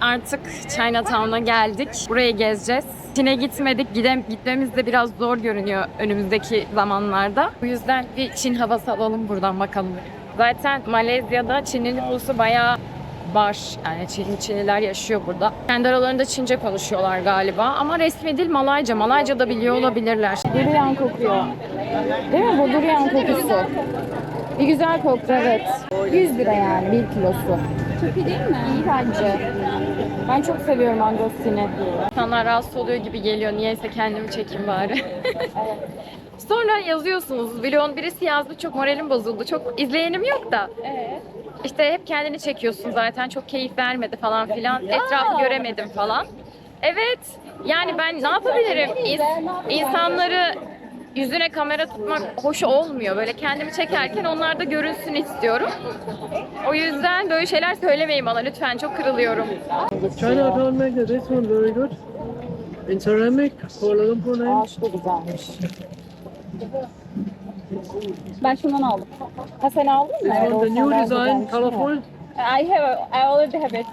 artık Chinatown'a geldik. Burayı gezeceğiz. Çin'e gitmedik. Gidem gitmemiz de biraz zor görünüyor önümüzdeki zamanlarda. Bu yüzden bir Çin havası alalım buradan bakalım. Zaten Malezya'da Çin'in nüfusu bayağı var. Yani Çin, Çinliler yaşıyor burada. Kendi aralarında Çince konuşuyorlar galiba. Ama resmi dil Malayca. Malayca da biliyor olabilirler. Durian kokuyor. Değil mi bu durian kokusu? Bir güzel koktu evet. 100 lira yani bir kilosu. Çok iyi değil mi? İyi bence. Ben çok seviyorum mangostini. İnsanlar rahatsız oluyor gibi geliyor. Niyeyse kendimi çekeyim bari. Sonra yazıyorsunuz. Vlogun birisi yazdı çok moralim bozuldu. Çok izleyenim yok da. Evet. İşte hep kendini çekiyorsun zaten. Çok keyif vermedi falan filan. Etrafı göremedim falan. Evet. Yani ben ne yapabilirim? İns- insanları yüzüne kamera tutmak hoş olmuyor. Böyle kendimi çekerken onlar da görünsün istiyorum. O yüzden böyle şeyler söylemeyin bana lütfen. Çok kırılıyorum. Chinatown make this one very good. In ceramic, Kuala Lumpur name. da güzelmiş. Ben şundan aldım. Ha sen aldın mı? This one, the new design, colorful. I have, I already have it.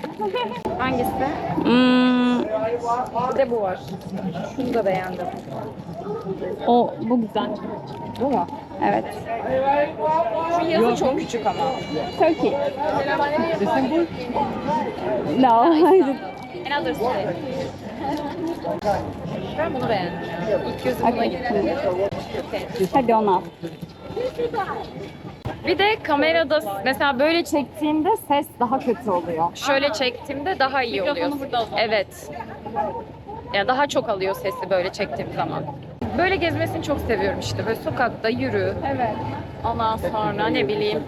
Hangisi? Hmm, Bir de bu var. Şunu da beğendim. O, bu güzel. Bu mu? Evet. Şu yazı çok küçük ama. Turkey. Simple. No. Another style. Ben bunu beğendim. İlk gözüm buna Okay. gitti. Hadi onu al. Bir de kamerada mesela böyle çektiğimde ses daha kötü oluyor. Şöyle çektiğimde daha iyi oluyor. Evet. Ya daha çok alıyor sesi böyle çektiğim zaman. Böyle gezmesini çok seviyorum işte. Böyle sokakta yürü. Evet. Ondan sonra ne bileyim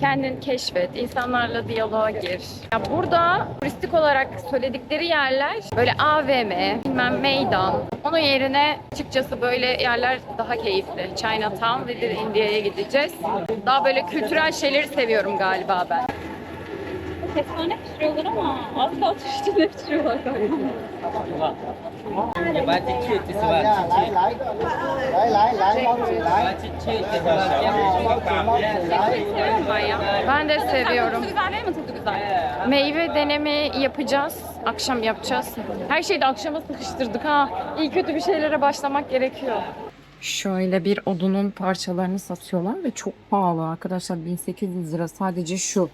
kendini keşfet, insanlarla diyaloğa gir. Ya burada turistik olarak söyledikleri yerler böyle AVM, bilmem meydan. Onun yerine açıkçası böyle yerler daha keyifli. Chinatown ve bir India'ya gideceğiz. Daha böyle kültürel şeyleri seviyorum galiba ben. Kestane pişiriyorlar ama az kaldı üstünde pişiriyorlar galiba. Chị sư bà em Seviyorum ben ya. Ben de seviyorum. Tadı güzel değil mi? Tadı güzel. Meyve denemi yapacağız. Akşam yapacağız. Her şeyi de akşama sıkıştırdık ha. İyi kötü bir şeylere başlamak gerekiyor. Şöyle bir odunun parçalarını satıyorlar ve çok pahalı arkadaşlar. 1800 lira sadece şu.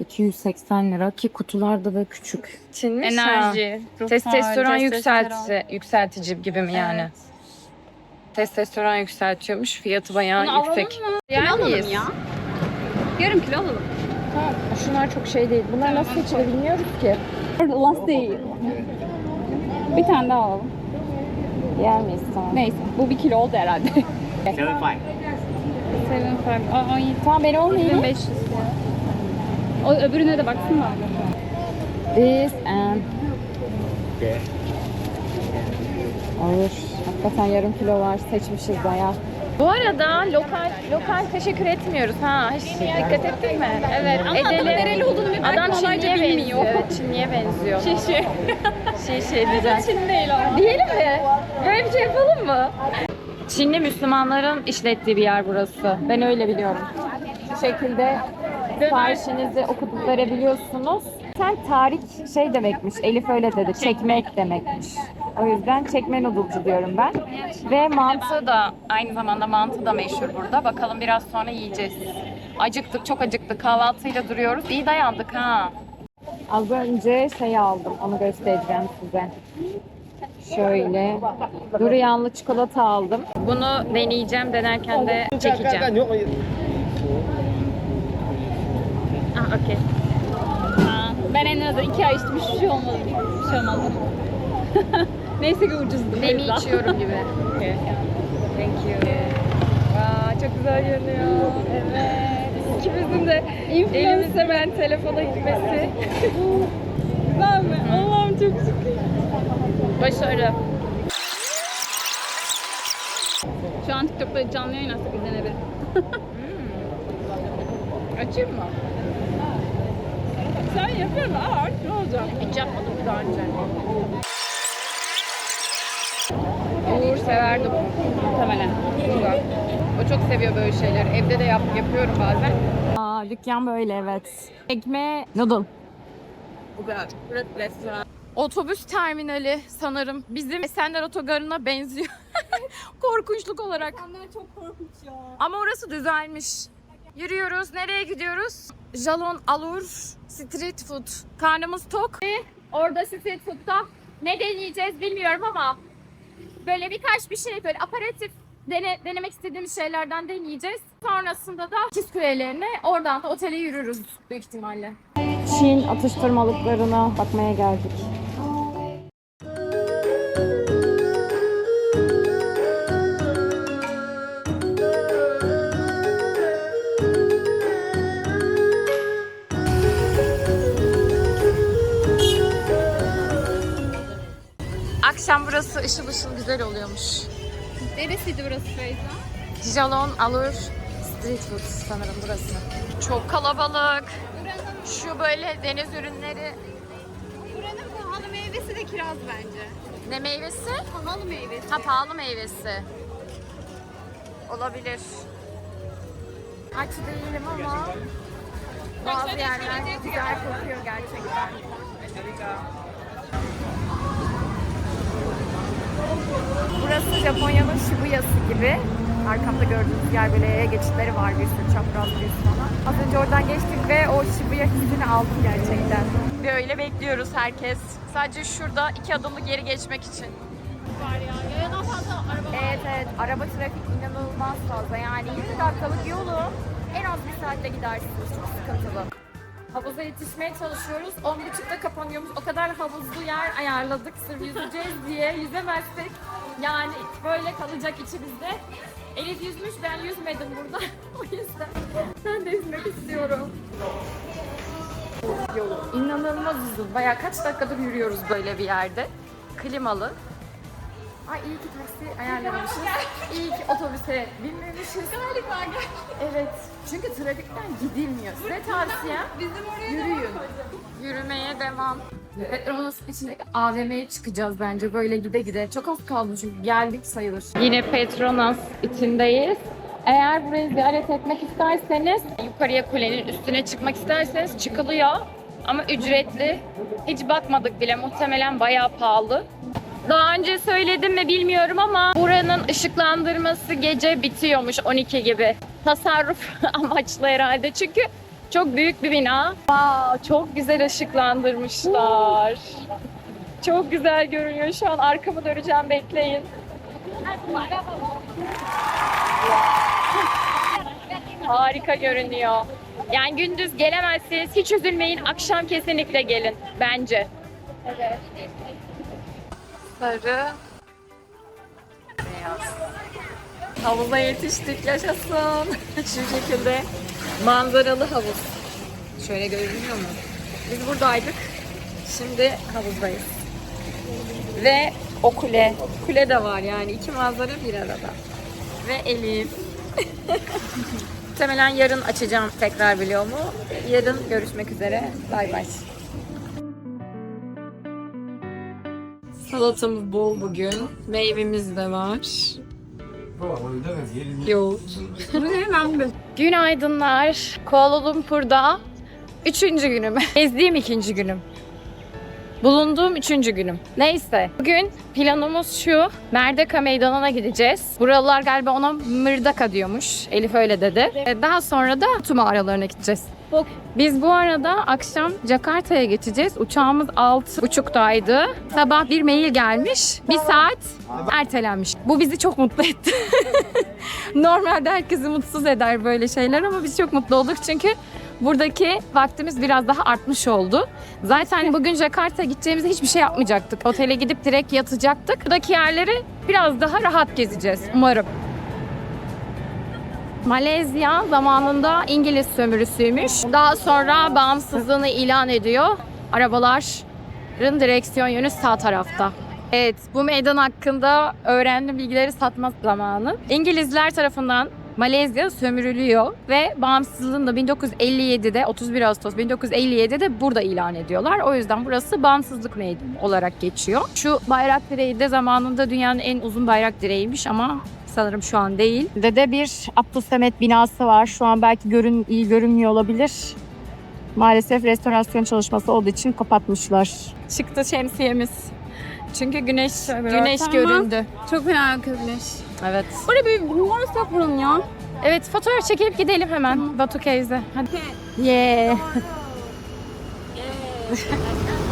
280 lira ki kutularda da küçük. Çinmiş Enerji. ruh Testosteron hali, yükseltici, yükseltici gibi mi yani? Evet. Testosteron yükseltiyormuş. Fiyatı bayağı Bunu alalım yüksek. mı? Yer Kilo alalım ya. Yarım kilo alalım. Tamam. Şunlar çok şey değil. Bunlar nasıl seçilir bilmiyoruz ki. Lastiği. Bir tane daha alalım. Yer miyiz tamam. Neyse. Bu bir kilo oldu herhalde. Seven five Seven five. Aa, 17. Tamam ben olmayayım. 1500 ya. O öbürüne de baksana. This and Okay Olur. Hakikaten yarım kilo var. Seçmişiz bayağı. Bu arada lokal lokal teşekkür etmiyoruz ha. Hiç dikkat ettin mi? Evet. Ama adamın nereli olduğunu bir Adam Çinli'ye bilmiyor. benziyor. Evet, Çinli'ye benziyor. Şey şey diyeceğim. Çin değil ama. Diyelim mi? Böyle bir şey yapalım mı? Çinli Müslümanların işlettiği bir yer burası. Ben öyle biliyorum. Şu şekilde siparişinizi okutup verebiliyorsunuz. Sen tarih şey demekmiş, Elif öyle dedi, çekmek demekmiş. O yüzden çekme noodle'cı diyorum ben. Ve mantı da, aynı zamanda mantı da meşhur burada. Bakalım biraz sonra yiyeceğiz. Acıktık, çok acıktık. Kahvaltıyla duruyoruz. İyi dayandık ha. Az önce şey aldım, onu göstereceğim size. Şöyle duriyanlı çikolata aldım. Bunu deneyeceğim, denerken de çekeceğim. Okey. Ben en az iki ay içtim hiçbir şey olmadı. Hiçbir şey olmadı. Neyse ki ucuzdu. Demi içiyorum gibi. Thank you. Aa, çok güzel görünüyor. Evet. İkimizin de elimizde ben telefona gitmesi. Güzel mi? Allah'ım çok şükür. Başarı. Şu an TikTok'ta canlı yayın açsak izlenebilir. Açayım mı? Sen yapıyorsun aa ne olacak? Hiç yapmadım daha önce. Uğur severdi bunu. Muhtemelen. O çok seviyor böyle şeyleri. Evde de yap, yapıyorum bazen. Aa, dükkan böyle evet. Ekme noodle. Otobüs terminali sanırım bizim Esenler Otogarı'na benziyor. Korkunçluk olarak. İnsanlar çok korkunç ya. Ama orası düzelmiş. Yürüyoruz. Nereye gidiyoruz? Jalon Alur Street Food. Karnımız tok. Orada street food'da ne deneyeceğiz bilmiyorum ama böyle birkaç bir şey böyle aparatif dene, denemek istediğimiz şeylerden deneyeceğiz. Sonrasında da Kiz Kulelerine oradan da otele yürürüz büyük ihtimalle. Çin atıştırmalıklarına bakmaya geldik. Burası ışıl ışıl güzel oluyormuş. Neresiydi burası Feyza? Jalon Alur Street Food sanırım burası. Çok kalabalık. Şu böyle deniz ürünleri. Buranın pahalı meyvesi de kiraz bence. Ne meyvesi? Pahalı meyvesi. Ha pahalı meyvesi. Olabilir. Aç değilim ama bazı yerler güzel kokuyor gerçekten. Burası Japonya'nın Shibuya'sı gibi. Arkamda gördüğünüz yer böyle yaya geçitleri var bir sürü çapraz bir sürü falan. Az önce oradan geçtik ve o Shibuya hissini aldım gerçekten. Böyle bekliyoruz herkes. Sadece şurada iki adımlı geri geçmek için. var ya. Yayadan fazla araba var. Evet evet araba trafik inanılmaz fazla yani 20 dakikalık yolu en az bir saatte gidersiniz çok sıkıntılı. Havuza yetişmeye çalışıyoruz. 10.30'da kapanıyormuş. O kadar havuzlu yer ayarladık sırf yüzeceğiz diye. Yüzemezsek yani böyle kalacak içimizde. Elif yüzmüş ben yüzmedim burada. o yüzden ben de yüzmek istiyorum. Yolu inanılmaz uzun. Bayağı kaç dakikadır yürüyoruz böyle bir yerde. Klimalı. Ay iyi ki taksi ayarlamamışız. İyi ki otobüse binmemişiz. Galiba gel. Evet. Çünkü trafikten gidilmiyor. Size tavsiyem Bizim oraya yürüyün. Yürümeye devam. Petronas içindeki AVM'ye çıkacağız bence böyle gide gide. Çok az kaldı çünkü geldik sayılır. Yine Petronas içindeyiz. Eğer burayı ziyaret etmek isterseniz, yukarıya kulenin üstüne çıkmak isterseniz çıkılıyor. Ama ücretli. Hiç bakmadık bile. Muhtemelen bayağı pahalı. Daha önce söyledim mi bilmiyorum ama buranın ışıklandırması gece bitiyormuş 12 gibi. Tasarruf amaçlı herhalde çünkü çok büyük bir bina. Aa, çok güzel ışıklandırmışlar. Çok güzel görünüyor şu an. Arkamı döneceğim bekleyin. Harika görünüyor. Yani gündüz gelemezseniz hiç üzülmeyin. Akşam kesinlikle gelin bence. Evet. Sarı. Beyaz. Havuza yetiştik yaşasın. Şu şekilde manzaralı havuz. Şöyle görünüyor mu? Biz buradaydık. Şimdi havuzdayız. Ve o kule. Kule de var yani. iki manzara bir arada. Ve Elif. Muhtemelen yarın açacağım tekrar vlogumu. Yarın görüşmek üzere. Bay bay. Salatamız bol bugün. Meyvemiz de var. Yoğurt. Günaydınlar. Kuala Lumpur'da üçüncü günüm. Gezdiğim ikinci günüm. Bulunduğum üçüncü günüm. Neyse. Bugün planımız şu. Merdeka Meydanı'na gideceğiz. Buralılar galiba ona Mırdaka diyormuş. Elif öyle dedi. Ee, Daha sonra da Tuma aralarına gideceğiz. Biz bu arada akşam Jakarta'ya geçeceğiz. Uçağımız 6.30'daydı. Sabah bir mail gelmiş. Bir saat ertelenmiş. Bu bizi çok mutlu etti. Normalde herkesi mutsuz eder böyle şeyler ama biz çok mutlu olduk çünkü buradaki vaktimiz biraz daha artmış oldu. Zaten bugün Jakarta'ya gideceğimizde hiçbir şey yapmayacaktık. Otele gidip direkt yatacaktık. Buradaki yerleri biraz daha rahat gezeceğiz umarım. Malezya zamanında İngiliz sömürüsüymüş. Daha sonra bağımsızlığını ilan ediyor. Arabaların direksiyon yönü sağ tarafta. Evet, bu meydan hakkında öğrendiğim bilgileri satma zamanı. İngilizler tarafından Malezya sömürülüyor ve bağımsızlığını da 1957'de 31 Ağustos 1957'de burada ilan ediyorlar. O yüzden burası bağımsızlık meydanı olarak geçiyor. Şu bayrak direği de zamanında dünyanın en uzun bayrak direğiymiş ama sanırım şu an değil. Dede bir Abdülsamet binası var. Şu an belki görün iyi görünmüyor olabilir. Maalesef restorasyon çalışması olduğu için kapatmışlar. Çıktı şemsiyemiz. Çünkü güneş güneş Tamam. göründü. Çok fena güneş. Evet. Orada bir numarası yapalım ya. Evet fotoğraf çekilip gidelim hemen Batu Cave'e. Hadi. Yeah.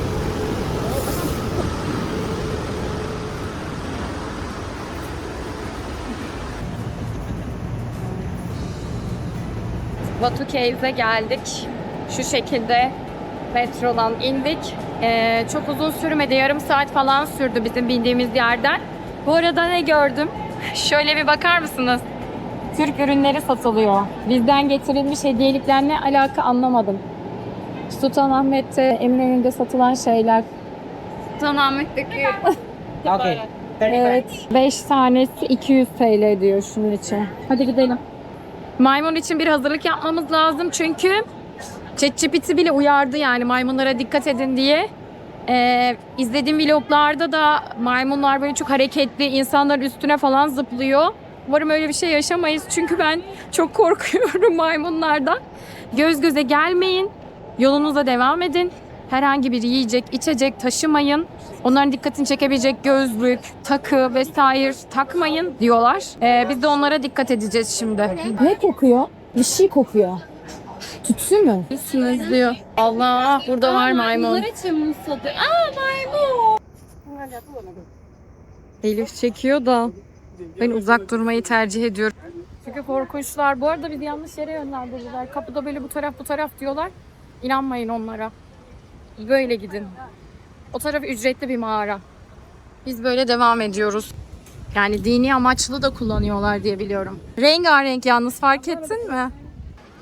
Batu Cave'e geldik. Şu şekilde metrodan indik. Ee, çok uzun sürmedi. Yarım saat falan sürdü bizim bindiğimiz yerden. Bu arada ne gördüm? Şöyle bir bakar mısınız? Türk ürünleri satılıyor. Bizden getirilmiş hediyeliklerle alaka anlamadım. Sultanahmet'te, Eminönü'nde satılan şeyler. Sultanahmet'teki Okay. Evet. 5 tanesi 200 TL diyor şunun için. Hadi gidelim. Maymun için bir hazırlık yapmamız lazım çünkü ChatGPT bile uyardı yani maymunlara dikkat edin diye. Ee, izlediğim vloglarda da maymunlar böyle çok hareketli, insanların üstüne falan zıplıyor. Umarım öyle bir şey yaşamayız çünkü ben çok korkuyorum maymunlardan. Göz göze gelmeyin, yolunuza devam edin. Herhangi bir yiyecek, içecek taşımayın. Onların dikkatini çekebilecek gözlük, takı vesaire takmayın diyorlar. Ee, biz de onlara dikkat edeceğiz şimdi. Ne kokuyor? Bir şey kokuyor. Tütsü mü? Diyor. Allah burada var maymun. Aa maymun. Elif çekiyor da ben uzak durmayı tercih ediyorum. Çünkü korkunçlar. Bu arada bizi yanlış yere yönlendirdiler. Kapıda böyle bu taraf bu taraf diyorlar. İnanmayın onlara. Böyle gidin. O taraf ücretli bir mağara. Biz böyle devam ediyoruz. Yani dini amaçlı da kullanıyorlar diye biliyorum. Rengarenk yalnız fark ettin mi?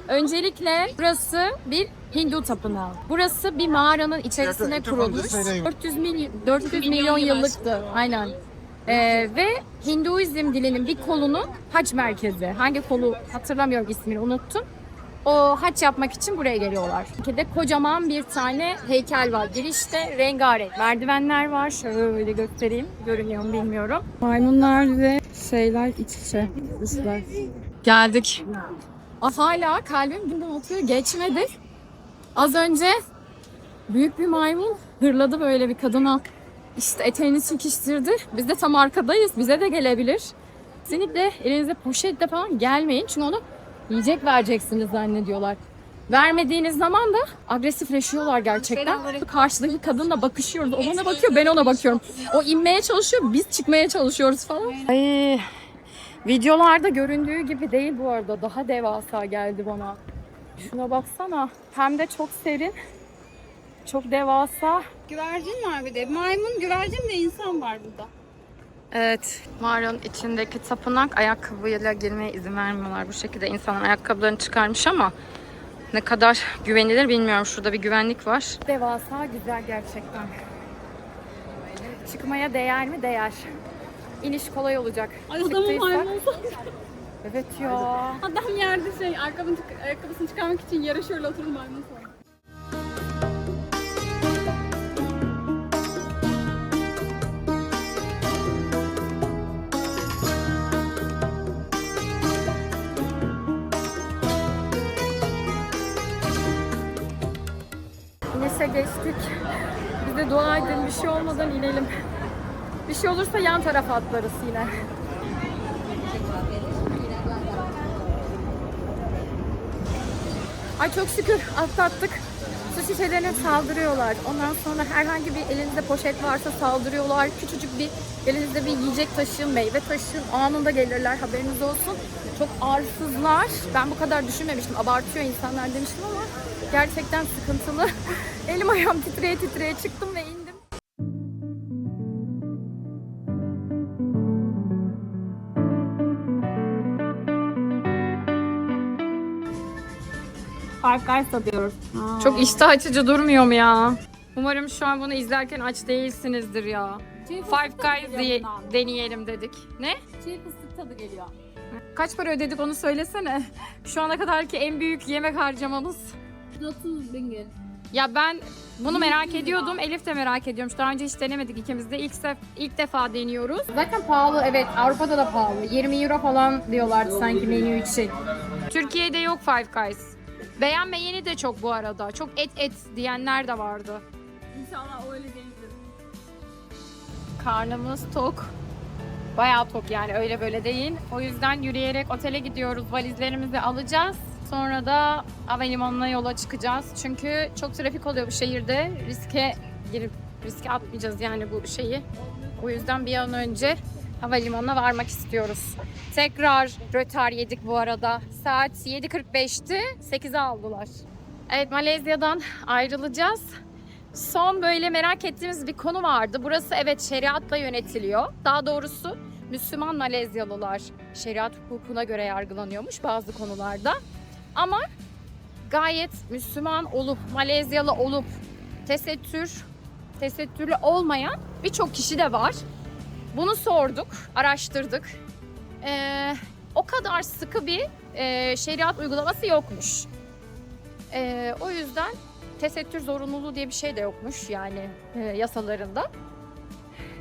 Öncelikle burası bir Hindu tapınağı. Burası bir mağaranın içerisine kurulmuş. 400 milyon 400 milyon yıllıktı. Aynen. Ee, ve Hinduizm dilinin bir kolunun hac merkezi. Hangi kolu hatırlamıyorum ismini unuttum. O haç yapmak için buraya geliyorlar. Ülkede kocaman bir tane heykel var. Girişte rengarenk merdivenler var. Şöyle göstereyim. Görünüyor mu bilmiyorum. Maymunlar ve şeyler iç içe. Üstler. Geldik. Ah, Hala kalbim bundan atıyor. Geçmedi. Az önce büyük bir maymun hırladı böyle bir kadına. İşte eteğini çekiştirdi. Biz de tam arkadayız. Bize de gelebilir. Kesinlikle elinizde poşetle falan gelmeyin. Çünkü onu yiyecek vereceksiniz zannediyorlar. Vermediğiniz zaman da agresifleşiyorlar gerçekten. Karşıdaki kadınla bakışıyoruz. O bana bakıyor, ben ona bakıyorum. O inmeye çalışıyor, biz çıkmaya çalışıyoruz falan. Ay, videolarda göründüğü gibi değil bu arada. Daha devasa geldi bana. Şuna baksana. Hem de çok serin. Çok devasa. Güvercin var bir de. Maymun, güvercin de insan var burada. Evet, mağaranın içindeki tapınak ayakkabıyla girmeye izin vermiyorlar. Bu şekilde insanlar ayakkabılarını çıkarmış ama ne kadar güvenilir bilmiyorum. Şurada bir güvenlik var. Devasa güzel gerçekten. Çıkmaya değer mi? Değer. İniş kolay olacak. Ay adamı maymun Evet ya. Adam yerde şey ayakkabını, ayakkabısını çıkarmak için yere şöyle oturur maymun geçtik. Biz de dua edin bir şey olmadan inelim. Bir şey olursa yan tarafa atlarız yine. Ay çok şükür atlattık. Su şişelerine saldırıyorlar. Ondan sonra herhangi bir elinizde poşet varsa saldırıyorlar. Küçücük bir elinizde bir yiyecek taşıyın, meyve taşıyın. Anında gelirler haberiniz olsun. Çok arsızlar. Ben bu kadar düşünmemiştim. Abartıyor insanlar demiştim ama gerçekten sıkıntılı. Elim ayağım titreye titreye çıktım ve indim. Five Guys tadıyoruz. Çok iştah açıcı durmuyor mu ya? Umarım şu an bunu izlerken aç değilsinizdir ya. Five Guys diye deneyelim dedik. Ne? Çiğ fıstık tadı geliyor. Kaç para ödedik onu söylesene. Şu ana kadarki en büyük yemek harcamamız. 30 bin gel. Ya ben bunu merak ediyordum. Elif de merak ediyormuş. Daha önce hiç denemedik ikimiz de. İlk, sef- ilk defa deniyoruz. Zaten pahalı evet. Avrupa'da da pahalı. 20 euro falan diyorlardı sanki menü için. Türkiye'de yok Five Guys. Beğenmeyeni de çok bu arada. Çok et et diyenler de vardı. İnşallah öyle değildir. Karnımız tok. Bayağı tok yani öyle böyle değil. O yüzden yürüyerek otele gidiyoruz. Valizlerimizi alacağız. Sonra da havalimanına yola çıkacağız. Çünkü çok trafik oluyor bu şehirde. Riske girip riske atmayacağız yani bu şeyi. O yüzden bir an önce havalimanına varmak istiyoruz. Tekrar rötar yedik bu arada. Saat 7.45'ti. 8'e aldılar. Evet Malezya'dan ayrılacağız. Son böyle merak ettiğimiz bir konu vardı. Burası evet şeriatla yönetiliyor. Daha doğrusu Müslüman Malezyalılar şeriat hukukuna göre yargılanıyormuş bazı konularda. Ama gayet Müslüman olup, Malezyalı olup tesettür, tesettürlü olmayan birçok kişi de var. Bunu sorduk, araştırdık. Ee, o kadar sıkı bir e, şeriat uygulaması yokmuş. Ee, o yüzden tesettür zorunluluğu diye bir şey de yokmuş yani e, yasalarında.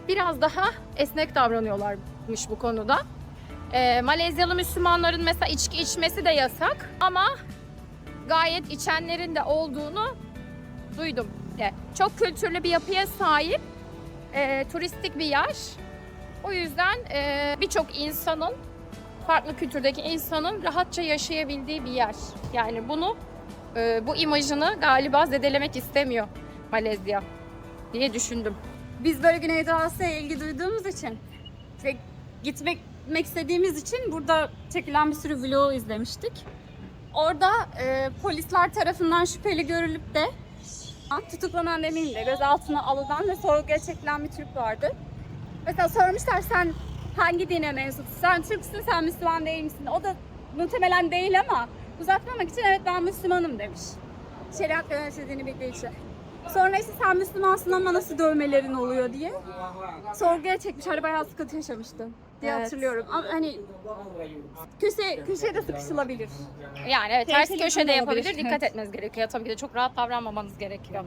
Biraz daha esnek davranıyorlarmış bu konuda. E, Malezyalı Müslümanların mesela içki içmesi de yasak ama gayet içenlerin de olduğunu duydum. E, çok kültürlü bir yapıya sahip, e, turistik bir yer. O yüzden e, birçok insanın, farklı kültürdeki insanın rahatça yaşayabildiği bir yer. Yani bunu e, bu imajını galiba zedelemek istemiyor Malezya diye düşündüm. Biz böyle Güneydoğu Asya'ya ilgi duyduğumuz için ve gitmek istediğimiz için burada çekilen bir sürü vlog izlemiştik. Orada e, polisler tarafından şüpheli görülüp de tutuklanan demeyeyim de gözaltına alınan ve sorguya çekilen bir Türk vardı. Mesela sormuşlar sen hangi dine mensupsun? Sen Türksün, sen Müslüman değil misin? O da muhtemelen değil ama uzatmamak için evet ben Müslümanım demiş. Şeriat yönetildiğini bildiği için. Sonra işte sen Müslümansın ama nasıl dövmelerin oluyor diye sorguya çekmiş. Hani bayağı sıkıntı yaşamıştı diye Evet. hatırlıyorum. Ama hani köşe, köşeye de sıkışılabilir. Yani evet ters Tehlikeli köşede olabilir. yapabilir. Dikkat Evet. etmeniz gerekiyor. Tabii ki de çok rahat davranmamanız gerekiyor.